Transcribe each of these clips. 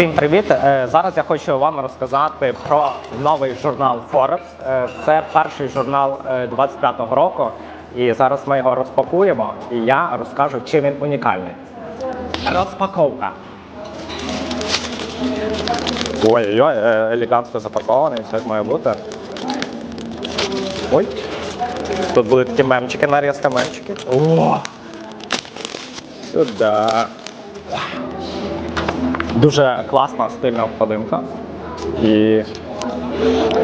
Всім привіт! Е, Зараз я хочу вам розказати про новий журнал Forbes. Е, Це перший журнал е, 25-го року, і зараз ми його розпакуємо, і я розкажу, чим він унікальний. Розпаковка. Ой-ой-ой, е, елегантно запакований, все як має бути. Ой. Тут будуть такі мемчики, нарізка мемчики. О! Сюди. Дуже класна стильна обкладинка. І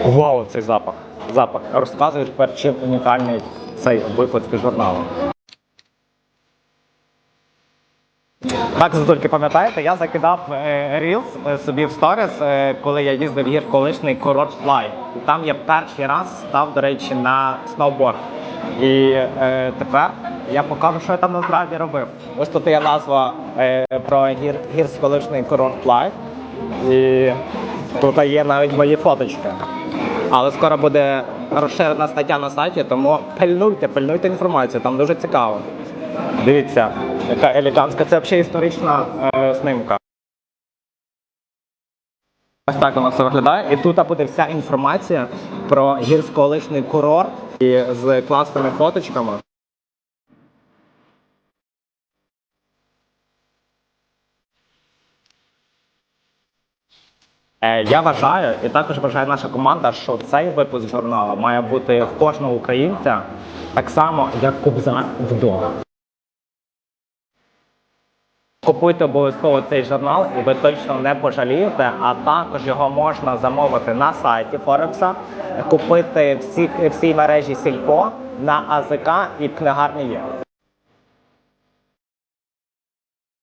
вау, цей запах. Запах. Розказую тепер, чим унікальний цей випуск журналу. Так, тільки пам'ятаєте, я закидав е, Reels е, собі в сторіс, е, коли я їздив в гірколишний курорт Флай. Там я перший раз став, до речі, на сноуборд. І е, тепер я покажу, що я там насправді робив. Ось тут є назва е, про гір, гірськолишний курорт Флай. І тут є навіть мої фоточки. Але скоро буде розширена стаття на сайті, тому пильнуйте, пильнуйте інформацію, там дуже цікаво. Дивіться, яка елегантська, це взагалі історична е, снимка. Ось так воно все виглядає. І тут буде вся інформація про гірськолишний курорт і з класними фоточками. Я вважаю, і також вважає наша команда, що цей випуск журналу має бути в кожного українця так само, як кобзар вдома. Купуйте обов'язково цей журнал, і ви точно не пожалієте. А також його можна замовити на сайті Форекса, купити всі, всій мережі Сільпо на АЗК і книгарні є.